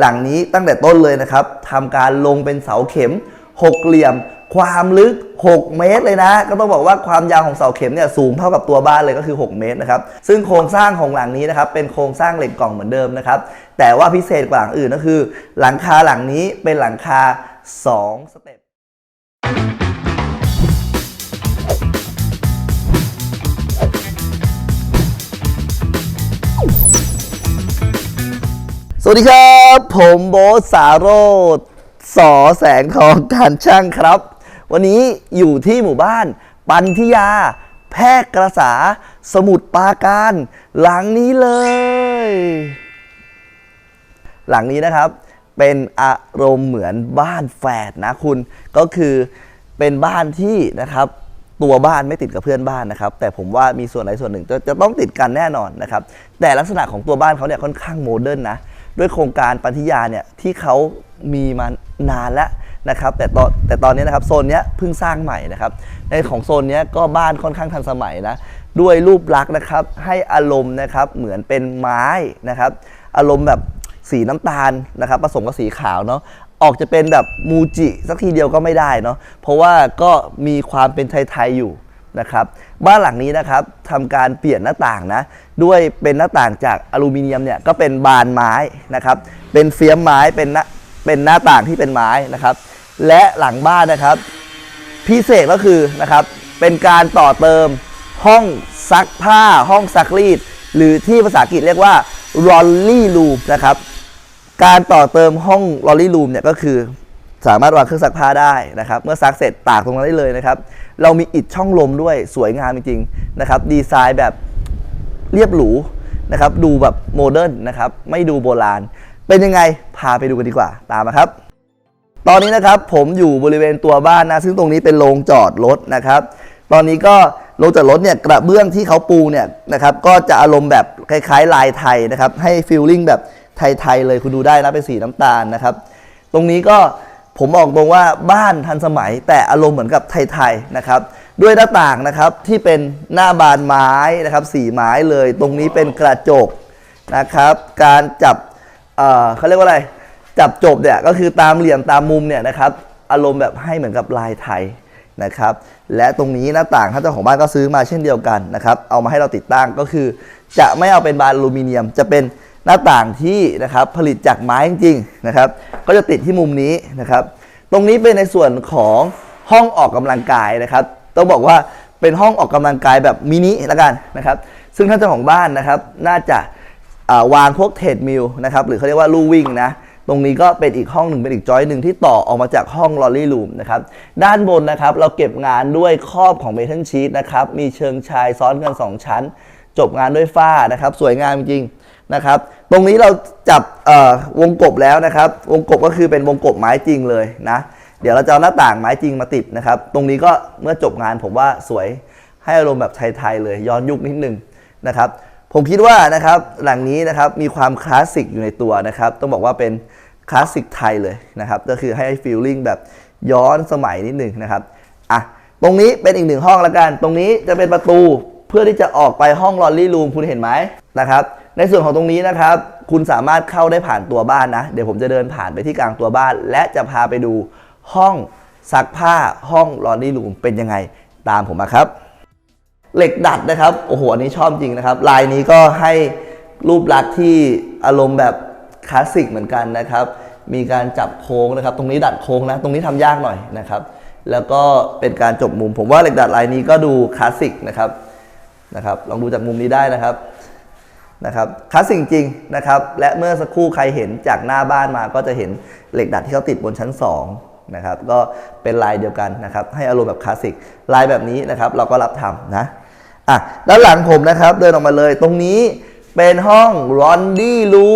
หลังนี้ตั้งแต่ต้นเลยนะครับทำการลงเป็นเสาเข็มหกเหลี่ยม ความลึก 6 เมตรเลยนะ ก็ต้องบอกว่าความยาวของเสาเข็มเนี่ยสูงเท่ากับตัวบ้านเลยก็คือ 6 เมตรนะครับซึ่งโครงสร้างของหลังนี้นะครับเป็นโครงสร้างเหล็กกล่องเหมือนเดิมนะครับแต่ว่าพิเศษกว่าหลังอื่นก็คือ หลังคาหลังนี้เป็นหลังคา 2 สเต็ป วัสดีครับ ผมโบทสาโรธสอแสงทองการช่างครับ วันนี้อยู่ที่หมู่บ้าน ปันทิยา แพร่กระสา สมุทรปราการ หลังนี้เลย หลังนี้นะครับ เป็นอารมณ์เหมือนบ้านแฝดนะคุณ ก็คือเป็นบ้านที่นะครับตัวบ้านไม่ติดกับเพื่อนบ้านนะครับ แต่ผมว่ามีส่วนใดส่วนหนึ่งจะจะต้องติดกันแน่นอนนะครับ แต่ลักษณะของตัวบ้านเขาเนี่ยค่อนข้างโมเดิร์นนะ ด้วยโครงการปันธิยาเนี่ยที่เขามีมานานแล้วนะครับแต่ตอนแต่ตอนนี้นะครับโซนนี้เพิ่งสร้างใหม่นะครับในของโซนนี้ก็บ้านค่อนข้างทันสมัยนะด้วยรูปลักษณ์นะครับให้อารมณ์นะครับเหมือนเป็นไม้นะครับอารมณ์แบบสีน้ำตาลนะครับผสมกับสีขาวเนาะออกจะเป็นแบบมูจิสักทีเดียวก็ไม่ได้เนาะเพราะว่าก็มีความเป็นไทยๆอยู่ นะครับบ้านหลังนี้นะครับทำการเปลี่ยนหน้าต่างนะด้วยเป็นหน้าต่างจากอลูมิเนียมเนี่ยก็เป็นบานไม้นะครับเป็นเฟียมไม้เป็นหน้าเป็นหน้าต่างที่เป็นไม้นะครับ และหลังบ้านนะครับ พิเศษก็คือนะครับเป็นการต่อเติมห้องซักผ้าห้องซักรีด หรือที่ภาษาอังกฤษเรียกว่า rolly room นะครับการต่อเติมห้อง rolly room เนี่ยก็คือสามารถวางเครื่องซักผ้าได้นะครับ เมื่อซักเสร็จตากตรงนั้นได้เลยนะครับ เรามีอิฐช่องลมด้วยสวยงามจริงๆนะครับดีไซน์แบบเรียบหรูนะครับดูแบบโมเดิร์นนะครับไม่ดูโบราณ เป็นยังไงพาไปดูกันดีกว่าตามมาครับ ตอนนี้นะครับผมอยู่บริเวณตัวบ้านนะ ซึ่งตรงนี้เป็นโรงจอดรถนะครับ ตอนนี้ก็โรงจอดรถเนี่ยกระเบื้องที่เขาปูเนี่ยนะครับก็จะอารมณ์แบบคล้ายๆ ลายไทยนะครับให้ฟีลลิ่งแบบไทยๆเลยคุณดูได้นะเป็นสีน้ำตาลนะครับ ตรงนี้ก็ ผมบอกตรงว่าบ้านทันสมัย แต่อารมณ์เหมือนกับไทยๆนะครับ ด้วยหน้าต่างนะครับที่เป็นหน้าบานไม้นะครับสีไม้เลย ตรงนี้เป็นกระจกนะครับ การจับเอ่อเขาเรียกว่าอะไร จับจบเนี่ยก็คือตามเหลี่ยมตามมุมเนี่ยนะครับ อารมณ์แบบให้เหมือนกับลายไทยนะครับ และตรงนี้หน้าต่างท่านเจ้าของบ้านก็ซื้อมาเช่นเดียวกันนะครับ เอามาให้เราติดตั้งก็คือ จะไม่เอาเป็นบานอลูมิเนียม จะเป็น หน้าต่างที่นะครับผลิตจากไม้จริงๆนะครับ ก็จะติดที่มุมนี้นะครับ ตรงนี้เป็นในส่วนของห้องออกกำลังกายนะครับต้องบอกว่าเป็นห้องออกกำลังกายแบบมินิละกันนะครับ ซึ่งท่านเจ้าของบ้านนะครับ น่าจะาวางพวกเทรดมิลนะครับหรือเขาเรียกว่าลู่วิ่งนะตรงนี้ก็เป็นอีกห้องหนึ่งเป็นอีกจอยหนึ่งที่ต่อออกมาจากห้องลอรี่ลูมนะครับด้านบนนะครับเราเก็บงานด้วยครอบของเมทัลชีตนะครับมีเชิงชายซ้อนกัน 2 ชั้น จบงานด้วยฝ้านะครับ สวยงามจริง นะครับ ตรงนี้เราจับวงกบแล้วนะครับ วงกบก็คือเป็นวงกบไม้จริงเลยนะ เดี๋ยวเราจะเอาหน้าต่างไม้จริงมาติดนะครับ ตรงนี้ก็เมื่อจบงานผมว่าสวยให้อารมณ์แบบไทยๆเลยย้อนยุคนิดนึงนะครับ ผมคิดว่านะครับหลังนี้นะครับมีความคลาสสิกอยู่ในตัวนะครับ ต้องบอกว่าเป็นคลาสสิกไทยเลยนะครับ ก็คือให้ฟีลลิ่งแบบย้อนสมัยนิดหนึ่งนะครับอะตรงนี้เป็นอีกหนึ่งห้องละกัน ตรงนี้จะเป็นประตูเพื่อที่จะออกไปห้องลอรี่รูมคุณเห็นไหมนะครับ ในส่วนของตรงนี้นะครับ คุณสามารถเข้าได้ผ่านตัวบ้านนะ เดี๋ยวผมจะเดินผ่านไปที่กลางตัวบ้าน และจะพาไปดูห้องซักผ้าห้องลอรี่รูมเป็นยังไงตามผมมาครับ เหล็กดัดนะครับ โอ้โหอันนี้ชอบจริงนะครับ ลายนี้ก็ให้รูปลักษณ์ที่อารมณ์แบบคลาสสิกเหมือนกันนะครับ มีการจับโค้งนะครับ ตรงนี้ดัดโค้งนะ ตรงนี้ทำยากหน่อยนะครับ แล้วก็เป็นการจบมุม ผมว่าเหล็กดัดลายนี้ก็ดูคลาสสิกนะครับนะครับ ลองดูจากมุมนี้ได้นะครับ นะครับคลาสสิกจริงนะครับ และเมื่อสักครู่ใครเห็นจากหน้าบ้านมาก็จะเห็นเหล็กดัดที่เขาติดบนชั้น 2 นะครับ ก็เป็นลายเดียวกันนะครับ ให้อารมณ์แบบคลาสสิกลายแบบนี้นะครับ เราก็รับทำนะอะด้านหลังผมนะครับเดินออกมาเลยตรงนี้เป็นห้องรอนดี้รู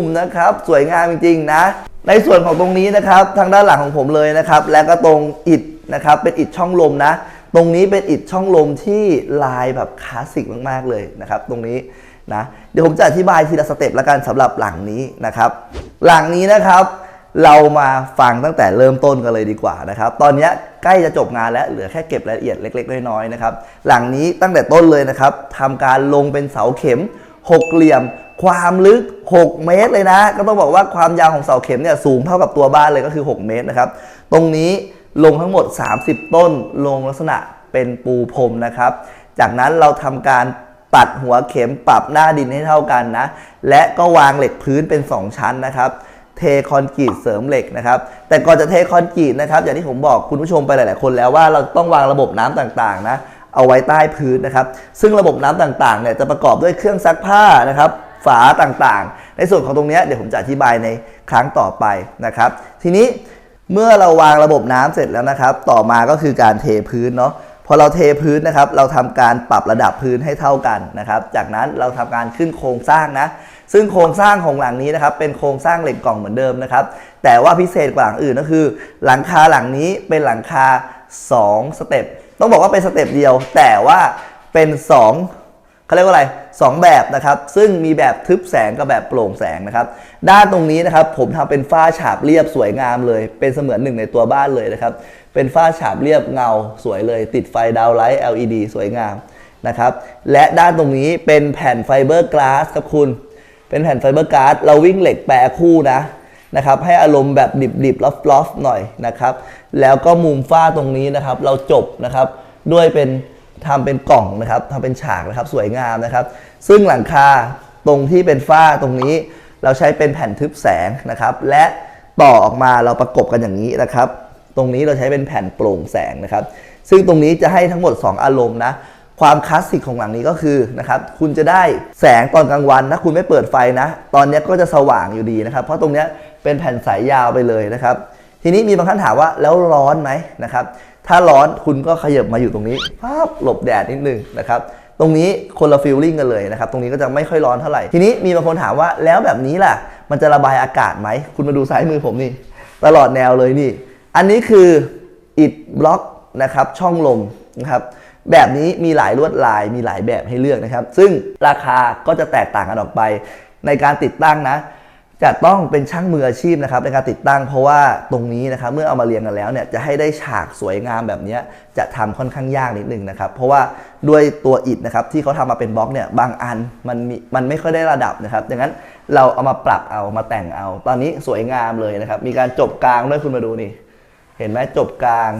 มนะครับ สวยงามจริงๆนะ ในส่วนของตรงนี้นะครับ ทางด้านหลังของผมเลยนะครับ และก็ตรงอิฐนะครับเป็นอิฐช่องลมนะ ตรงนี้เป็นอิฐช่องลมที่ลายแบบคลาสสิกมากๆเลยนะครับ ตรงนี้ นะเดี๋ยวผมจะอธิบายทีละสเต็ปละกันสำหรับหลังนี้นะครับ หลังนี้นะครับเรามาฟังตั้งแต่เริ่มต้นกันเลยดีกว่านะครับ ตอนนี้ใกล้จะจบงานแล้วเหลือแค่เก็บรายละเอียดเล็ก ๆ น้อยๆนะครับ หลังนี้ตั้งแต่ต้นเลยนะครับทำการลงเป็นเสาเข็มหกเหลี่ยม ความลึก 6 เมตรเลยนะ ก็ต้องบอกว่าความยาวของเสาเข็มเนี่ยสูงเท่ากับตัวบ้านเลยก็คือ 6 เมตรนะครับ ตรงนี้ลงทั้งหมด 30 ต้น ลงลักษณะเป็นปูพรมนะครับ จากนั้นเราทำการ ตัดหัวเข็มปรับหน้าดินให้เท่ากันนะ และก็วางเหล็กพื้นเป็น 2 ชั้นนะครับ เทคอนกรีตเสริมเหล็กนะครับ แต่ก่อนจะเทคอนกรีตนะครับ อย่างที่ผมบอกคุณผู้ชมไปหลาย ๆ คนแล้วว่าเราต้องวางระบบน้ำต่าง ๆ นะ เอาไว้ใต้พื้นนะครับ ซึ่งระบบน้ำต่าง ๆ เนี่ยจะประกอบด้วยเครื่องซักผ้านะครับฝาต่างๆ ในส่วนของตรงนี้เดี๋ยวผมจะอธิบายในครั้งต่อไปนะครับ ทีนี้เมื่อเราวางระบบน้ำเสร็จแล้วนะครับ ต่อมาก็คือการเทพื้นเนาะ พอเราเทพื้นนะครับ เราทำการปรับระดับพื้นให้เท่ากันนะครับ จากนั้นเราทำการขึ้นโครงสร้างนะ ซึ่งโครงสร้างของหลังนี้นะครับ เป็นโครงสร้างเหล็กกล่องเหมือนเดิมนะครับ แต่ว่าพิเศษกว่าหลังอื่นก็คือ หลังคาหลังนี้เป็นหลังคา 2 สเต็ป ต้องบอกว่าเป็นสเต็ปเดียว แต่ว่าเป็น 2 เขาเรียกว่าอะไร 2 แบบนะครับ ซึ่งมีแบบทึบแสงกับแบบโปร่งแสงนะครับ ด้านตรงนี้นะครับผมทำเป็นฝ้าฉาบเรียบสวยงามเลย เป็นเสมือนหนึ่งในตัวบ้านเลยนะครับ เป็นฝ้าฉาบเรียบเงาสวยเลย ติดไฟดาวไลท์ LED สวยงามนะครับ และด้านตรงนี้เป็นแผ่นไฟเบอร์กลาสครับคุณ เป็นแผ่นไฟเบอร์กลาสเราวิ่งเหล็กแปรคู่นะนะครับให้อารมณ์แบบดิบๆลอฟๆหน่อยนะครับ แล้วก็มุมฝ้าตรงนี้นะครับ เราจบนะครับด้วยเป็น ทำเป็นกล่องนะครับทำเป็นฉากนะครับสวยงามนะครับ ซึ่งหลังคาตรงที่เป็นฝ้าตรงนี้ เราใช้เป็นแผ่นทึบแสงนะครับ และต่อออกมาเราประกบกันอย่างนี้นะครับ ตรงนี้เราใช้เป็นแผ่นโปร่งแสงนะครับ ซึ่งตรงนี้จะให้ทั้งหมด 2 อารมณ์นะความคลาสสิกของหลังนี้ก็คือนะครับคุณจะได้แสงตอนกลางวันถ้าคุณไม่เปิดไฟนะ ตอนนี้ก็จะสว่างอยู่ดีนะครับ เพราะตรงนี้เป็นแผ่นสายยาวไปเลยนะครับ ทีนี้มีบางท่านถามว่าแล้วร้อนไหมนะครับ ถ้าร้อนคุณก็ขยับมาอยู่ตรงนี้ปั๊บหลบแดดนิดนึงนะครับตรงนี้คนละฟิลลิ่งกันเลยนะครับ ตรงนี้ก็จะไม่ค่อยร้อนเท่าไหร่ ทีนี้มีบางคนถามว่าแล้วแบบนี้ล่ะ มันจะระบายอากาศไหม คุณมาดูซ้ายมือผมนี่ ตลอดแนวเลยนี่ อันนี้คืออิฐบล็อกนะครับช่องลมนะครับแบบนี้มีหลายลวดลายมีหลายแบบให้เลือกนะครับ ซึ่งราคาก็จะแตกต่างกันออกไปในการติดตั้งนะ จะต้องเป็นช่างมืออาชีพนะครับในการติดตั้งเพราะว่าตรงนี้นะครับเมื่อเอามาเรียงกันแล้วเนี่ยจะให้ได้ฉากสวยงามแบบนี้จะทำค่อนข้างยากนิดนึงนะครับเพราะว่าด้วยตัวอิฐนะครับที่เขาทำมาเป็นบล็อกเนี่ยบางอันมันมีมันไม่ค่อยได้ระดับนะครับดังนั้นเราเอามาปรับเอามาแต่งเอา ตอนนี้สวยงามเลยนะครับมีการจบกลางด้วยคุณมาดูนี่เห็นไหมจบกลาง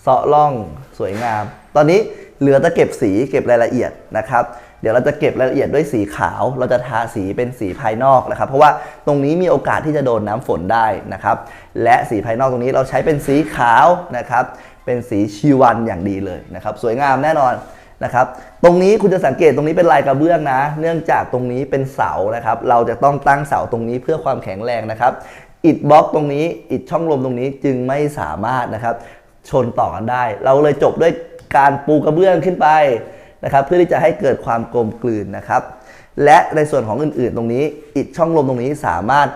เซาะล่องสวยงาม ตอนนี้เหลือแต่เก็บสีเก็บรายละเอียดนะครับ เดี๋ยวเราจะเก็บรายละเอียดด้วยสีขาว เราจะทาสีเป็นสีภายนอกนะครับ เพราะว่าตรงนี้มีโอกาสที่จะโดนน้ำฝนได้นะครับ และสีภายนอกตรงนี้เราใช้เป็นสีขาวนะครับ เป็นสีชีวันอย่างดีเลยนะครับ สวยงามแน่นอนนะครับ ตรงนี้คุณจะสังเกตตรงนี้เป็นลายกระเบื้องนะ เนื่องจากตรงนี้เป็นเสานะครับ เราจะต้องตั้งเสาตรงนี้เพื่อความแข็งแรงนะครับ อิฐบล็อกตรงนี้ อิฐช่องลมตรงนี้จึงไม่สามารถนะครับ ชนต่อกันได้ เราเลยจบด้วยการปูกระเบื้องขึ้นไป นะครับเพื่อที่จะให้เกิดความกลมกลืนนะครับ และในส่วนของอื่นๆ ตรงนี้อิฐช่องลมตรงนี้สามารถ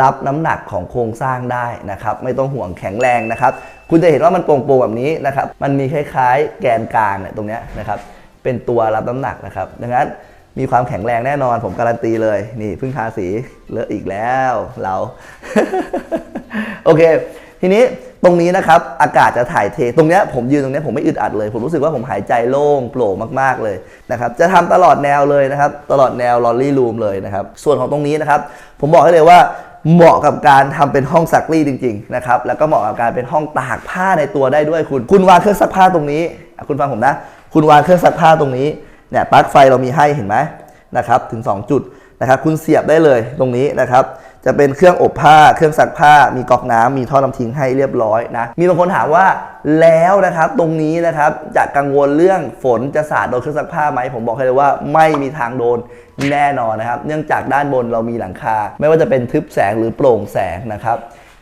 รับน้ำหนักของโครงสร้างได้นะครับ ไม่ต้องห่วงแข็งแรงนะครับ คุณจะเห็นว่ามันโปร่งๆแบบนี้นะครับ มันมีคล้ายๆ แกนกลางเนี่ยตรงนี้นะครับ เป็นตัวรับน้ำหนักนะครับ ดังนั้นมีความแข็งแรงแน่นอนผมการันตีเลยนี่พิ่งทาสีเลอะอีกแล้วเรา โอเค ทีนี้ ตรงนี้นะครับอากาศจะถ่ายเท ตรงเนี้ยผมยืนตรงเนี้ยผมไม่อึดอัดเลย ผมรู้สึกว่าผมหายใจโล่งโปร่งมากๆเลยนะครับจะทำตลอดแนวเลยนะครับตลอดแนวลอรี่รูมเลยนะครับส่วนของตรงนี้นะครับผมบอกให้เลยว่าเหมาะกับการทำเป็นห้องซักรีดจริงๆนะครับแล้วก็เหมาะกับการเป็นห้องตากผ้าในตัวได้ด้วยคุณ คุณวางเครื่องซักผ้าตรงนี้ คุณฟังผมนะ คุณวางเครื่องซักผ้าตรงนี้เนี่ยปลั๊กไฟเรามีให้เห็นไหมนะครับถึง 2 จุดนะครับคุณเสียบได้เลยตรงนี้นะครับ จะเป็นเครื่องอบผ้า เครื่องซักผ้า มีก๊อกน้ำมีท่อน้ำทิ้งให้เรียบร้อยนะ มีบางคนถามว่าแล้วนะครับตรงนี้นะครับจะกังวลเรื่องฝนจะสาดโดนเครื่องซักผ้าไหมผมบอกให้เลยว่าไม่มีทางโดนแน่นอนนะครับ เนื่องจากด้านบนเรามีหลังคา ไม่ว่าจะเป็นทึบแสงหรือโปร่งแสงนะครับ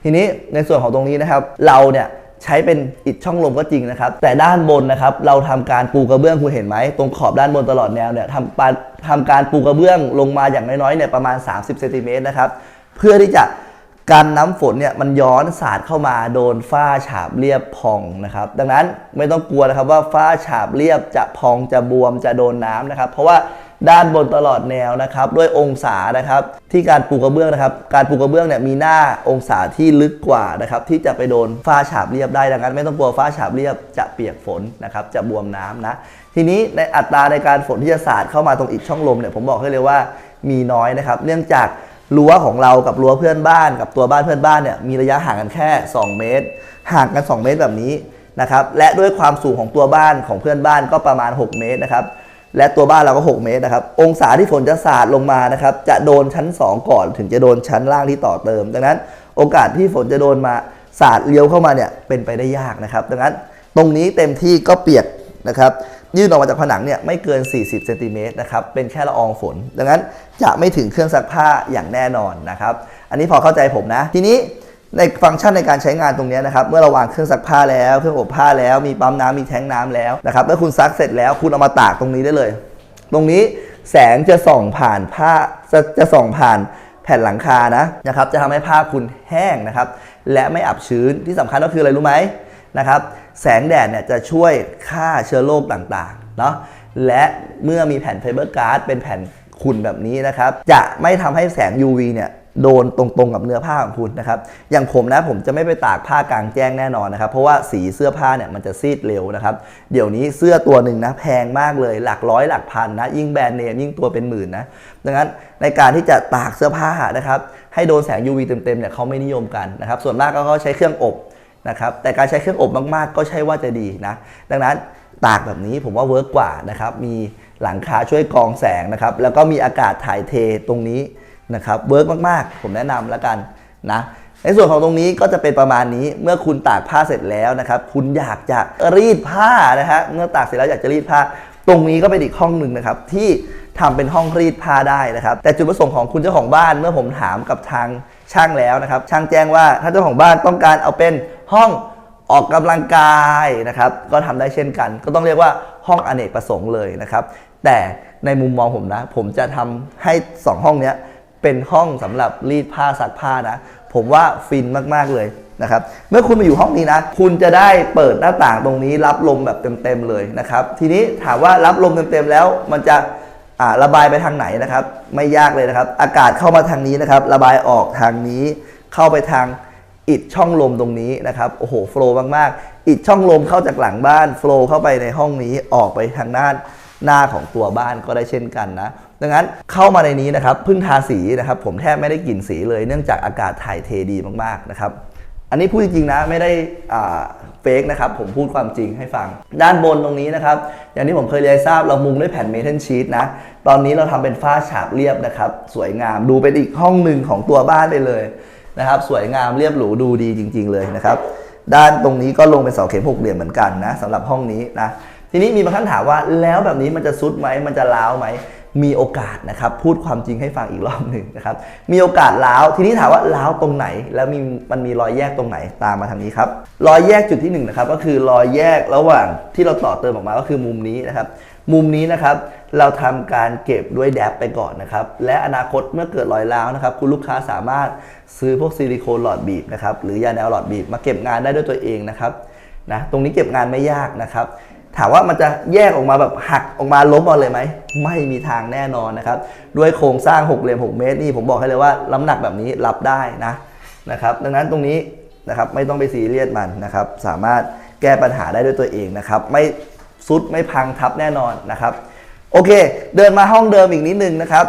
ทีนี้ในส่วนของตรงนี้นะครับ เราเนี่ยใช้เป็นอิฐช่องลมก็จริงนะครับ แต่ด้านบนนะครับ เราทำการปูกระเบื้องคุณเห็นไหมตรงขอบด้านบนตลอดแนวเนี่ยทำปาทำการปูกระเบื้องลงมาอย่างน้อยๆเนี่ยประมาณ 30เซนติเมตรนะครับ เพื่อที่จะการน้ำฝนเนี่ยมันย้อนสาดเข้ามาโดนฝ้าฉาบเรียบพองนะครับ ดังนั้นไม่ต้องกลัวนะครับว่าฝ้าฉาบเรียบจะพองจะบวมจะโดนน้ำนะครับ เพราะว่าด้านบนตลอดแนวนะครับด้วยองศานะครับที่การปูกระเบื้องนะครับ การปูกระเบื้องเนี่ยมีหน้าองศาที่ลึกกว่านะครับที่จะไปโดนฝ้าฉาบเรียบได้ดังนั้น ไม่ต้องกลัวฝ้าฉาบเรียบจะเปียกฝนนะครับจะบวมน้ำนะทีนี้ในอัตราในการฝนที่จะสาดเข้ามาตรงอิฐช่องลมเนี่ยผมบอกให้เลยว่ามีน้อยนะครับ เนื่องจาก รั้วของเรากับรั้วเพื่อนบ้าน กับตัวบ้านเพื่อนบ้านเนี่ยมีระยะห่างกันแค่ 2 เมตร ห่างกัน 2 เมตรแบบนี้นะครับและด้วยความสูงของตัวบ้านของเพื่อนบ้านก็ประมาณ 6 เมตรนะครับและตัวบ้านเราก็ 6 เมตรนะครับ องศาที่ฝนจะสาดลงมานะครับ จะโดนชั้น 2 ก่อนถึงจะโดนชั้นล่างที่ต่อเติม ดังนั้นโอกาสที่ฝนจะโดนมาสาดเลี้ยวเข้ามาเนี่ยเป็นไปได้ยากนะครับ ดังนั้นตรงนี้เต็มที่ก็เปียกนะครับ ยื่นออกมาจากผนังเนี่ยไม่เกิน 40เซนติเมตรนะครับเป็นแค่ละอองฝน ดังนั้นจะไม่ถึงเครื่องซักผ้าอย่างแน่นอนนะครับอันนี้พอเข้าใจผมนะ ทีนี้ในฟังก์ชันในการใช้งานตรงนี้นะครับ เมื่อเราวางเครื่องซักผ้าแล้ว เครื่องอบผ้าแล้ว มีปั๊มน้ำมีแทงน้ำแล้วนะครับ เมื่อคุณซักเสร็จแล้วคุณเอามาตากตรงนี้ได้เลย ตรงนี้แสงจะส่องผ่านผ้าจะจะส่องผ่านแผ่นหลังคานะนะครับ จะทำให้ผ้าคุณแห้งนะครับ และไม่อับชื้นที่สำคัญก็คืออะไรรู้ไหมนะครับ แสงแดดเนี่ยจะช่วยฆ่าเชื้อโรคต่างๆเนาะและเมื่อมีแผ่นไฟเบอร์การ์ดเป็นแผ่นขุ่นแบบนี้นะครับ จะไม่ทำให้แสง UV เนี่ยโดนตรงๆกับเนื้อผ้าของคุณนะครับ อย่างผมนะผมจะไม่ไปตากผ้ากลางแจ้งแน่นอนนะครับ เพราะว่าสีเสื้อผ้าเนี่ยมันจะซีดเร็วนะครับ เดี๋ยวนี้เสื้อตัวหนึ่งนะแพงมากเลยหลักร้อยหลักพันนะ ยิ่งแบรนด์เนมยิ่งตัวเป็นหมื่นนะ ดังนั้นในการที่จะตากเสื้อผ้านะครับให้โดนแสง UV เต็มๆเนี่ยเขาไม่นิยมกันนะครับ ส่วนมากก็เขาใช้เครื่องอบ นะครับแต่การใช้เครื่องอบมากๆ ก็ใช่ว่าจะดีนะดังนั้นตากแบบนี้ผมว่าเวิร์กกว่านะครับมีหลังคาช่วยกรองแสงนะครับแล้วก็มีอากาศถ่ายเทตรงนี้นะครับเวิร์กมากๆ ผมแนะนำแล้วกันนะในส่วนของตรงนี้ก็จะเป็นประมาณนี้เมื่อคุณตากผ้าเสร็จแล้วนะครับคุณอยากจะรีดผ้านะฮะเมื่อตากเสร็จแล้วอยากจะรีดผ้า ตรงนี้ก็เป็นอีกห้องหนึ่งนะครับที่ทำเป็นห้องรีดผ้าได้นะครับ แต่จุดประสงค์ของคุณเจ้าของบ้านเมื่อผมถามกับทางช่างแล้วนะครับ ช่างแจ้งว่าถ้าเจ้าของบ้านต้องการเอาเป็น ห้องออกกำลังกายนะครับก็ทำได้เช่นกัน ก็ต้องเรียกว่าห้องอเนกประสงค์เลยนะครับ แต่ในมุมมองผมนะ ผมจะทำให้สองห้องเนี้ยเป็นห้องสำหรับรีดผ้าซักผ้านะ ผมว่าฟินมาก ๆ เลยนะครับ เมื่อคุณมาอยู่ห้องนี้นะ คุณจะได้เปิดหน้าต่างตรงนี้รับลมแบบเต็ม ๆ เลยนะครับ ทีนี้ถามว่ารับลมเต็ม ๆ แล้ว มันจะระบายไปทางไหนนะครับ ไม่ยากเลยนะครับ อากาศเข้ามาทางนี้นะครับ ระบายออกทางนี้เข้าไปทาง อิดช่องลมตรงนี้นะครับโอ้โหโฟล์มากๆ อิดช่องลมเข้าจากหลังบ้านโฟล์เข้าไปในห้องนี้ออกไปทางด้านหน้าของตัวบ้านก็ได้เช่นกันนะ ดังนั้นเข้ามาในนี้นะครับพิ่งทาสีนะครับผมแทบไม่ได้กลิ่นสีเลยเนื่องจากอากาศถ่ายเทดีมากๆนะครับอันนี้พูดจริงๆนะไม่ได้เฟกนะครับผมพูดความจริงให้ฟัง ด้านบนตรงนี้นะครับ อย่างที่ผมเคยเรียนทราบเรามุงด้วยแผ่นเมทัลชีตนะ ตอนนี้เราทำเป็นฝ้าฉาบเรียบนะครับ สวยงามดูเป็นอีกห้องหนึ่งของตัวบ้านไปเลย นะครับ สวยงามเรียบหรูดูดีจริง ๆ เลยนะครับ ด้านตรงนี้ก็ลงเป็นเสาเข็มหกเหลี่ยมเหมือนกันนะสำหรับห้องนี้นะทีนี้มีบางท่านถามว่าแล้วแบบนี้มันจะซุดไหมมันจะล้าวไหมมีโอกาสนะครับพูดความจริงให้ฟังอีกรอบหนึ่งนะครับมีโอกาสล้าวทีนี้ถามว่าล้าวตรงไหน แล้วมีมันมีรอยแยกตรงไหนตามมาทางนี้ครับรอยแยกจุดที่หนึ่งนะครับก็คือรอยแยกระหว่างที่เราต่อเติมออกมาก็คือมุมนี้นะครับ มุมนี้นะครับเราทำการเก็บด้วยแดบไปก่อนนะครับ และอนาคตเมื่อเกิดรอยร้าวนะครับ คุณลูกค้าสามารถซื้อพวกซิลิโคนหลอดบีบนะครับหรือยาแนวหลอดบีบมาเก็บงานได้ด้วยตัวเองนะครับนะตรงนี้เก็บงานไม่ยากนะครับ ถามว่ามันจะแยกออกมาแบบหักออกมาล้มเอาเลยไหม ไม่มีทางแน่นอนนะครับ ด้วยโครงสร้าง 6 เหลี่ยม 6 เมตรนี่ผมบอกให้เลยว่าน้ำหนักแบบนี้รับได้นะนะครับ ดังนั้นตรงนี้นะครับไม่ต้องไปซีเรียสมันนะครับ สามารถแก้ปัญหาได้ด้วยตัวเองนะครับ ไม่ ซุดไม่พังทับแน่นอนนะครับ โอเค เดินมาห้องเดิมอีกนิดนึงนะครับ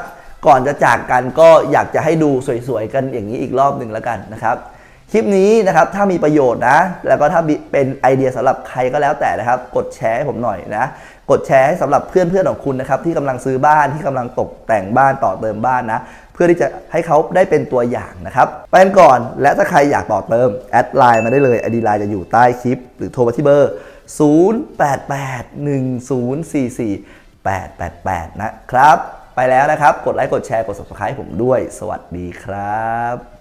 ก่อนจะจากกันก็อยากจะให้ดูสวยๆกันอย่างนี้อีกรอบหนึ่งแล้วกันนะครับ คลิปนี้นะครับถ้ามีประโยชน์นะ แล้วก็ถ้าเป็นไอเดียสำหรับใครก็แล้วแต่นะครับ กดแชร์ให้ผมหน่อยนะ กดแชร์ให้สำหรับเพื่อนๆของคุณนะครับที่กำลังซื้อบ้านที่กำลังตกแต่งบ้านต่อเติมบ้านนะเพื่อที่จะให้เขาได้เป็นตัวอย่างนะครับ ไปกันก่อน และถ้าใครอยากต่อเติม แอดไลน์มาได้เลยไอดีไลน์จะอยู่ใต้คลิป หรือโทรมาที่เบอร์ 0881044888 นะครับ ไปแล้วนะครับ กดไลค์ กดแชร์ กด subscribe ให้ผมด้วย สวัสดีครับ